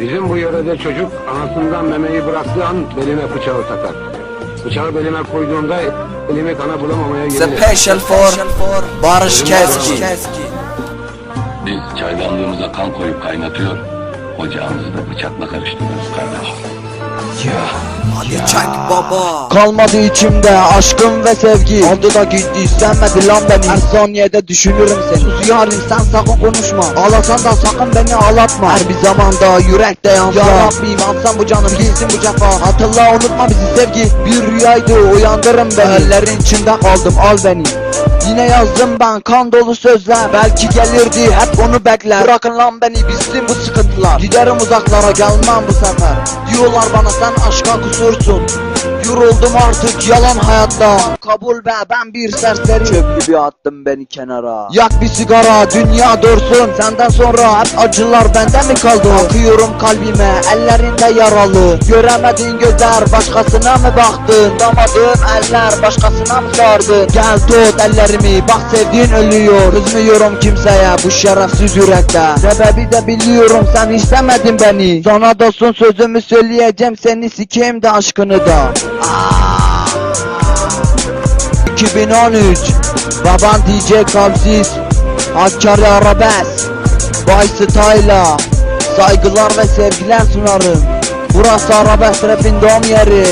Bizim bu yörede çocuk anasından memeyi bıraktığı an beline bıçağı takar. Bıçağı beline koyduğunda elimi kana bulamamaya gelirim. Special for Barış Keski. Biz çaydanlığımıza kan koyup kaynatıyor, ocağımızı da bıçakla karıştırıyoruz kardeş. Hadi çek baba. Kalmadı içimde aşkım ve sevgi. Aldı da gitti sevmedi lan beni. Her saniyede düşünürüm seni. Sus yarim sen sakın konuşma. Ağlasan da sakın beni ağlatma. Her bir zamanda yürekte yansa. Ya Rabbim alsan bu canım gitsin bu cefa. Hatırla unutma bizi sevgi. Bir rüyaydı uyandırın beni Ellerin içinde kaldım al beni Yine yazdım ben kan dolu sözler. Belki gelirdi hep onu bekler. Bırakın lan beni bitsin bu sıkıntılar. Giderim uzaklara gelmem bu sefer. Diyorlar bana sen aşka kusursun Yoruldum artık yalan hayatta. Kabul be ben bir serseri. Çöp gibi attın beni kenara. Yak bir sigara dünya dursun. Senden sonra hep acılar bende mi kaldı? Akıyorum kalbime ellerinde yaralı. Göremediğin gözler başkasına mı baktın? Damadığım eller başkasına mı sardın Gel tut ellerimi bak sevdiğin ölüyor. Kızmıyorum kimseye bu şerefsiz yürekte. Sebebi de biliyorum sen istemedin beni. Sana da son sözümü söyleyeceğim seni sikeyim de aşkını da 2013 Baban DJ Kamsiz Hakkari Arabes Bay Style'a Saygılar ve sevgiler sunarım Burası Arabes Rap'in doğum yeri